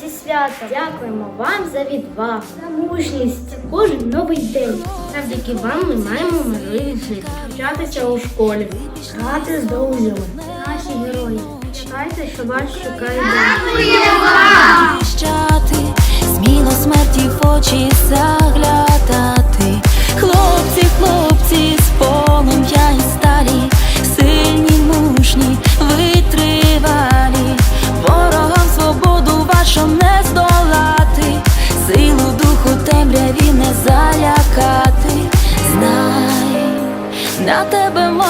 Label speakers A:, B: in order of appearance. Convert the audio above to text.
A: зі святом. Дякуємо вам за відвагу, за мужність. Кожен новий день. Завдяки вам ми маємо можливість жити, вчатися у школі, грати з друзями. Наші герої. Чекайте, що вас чекає.
B: Дякуємо! сміло смерті в очі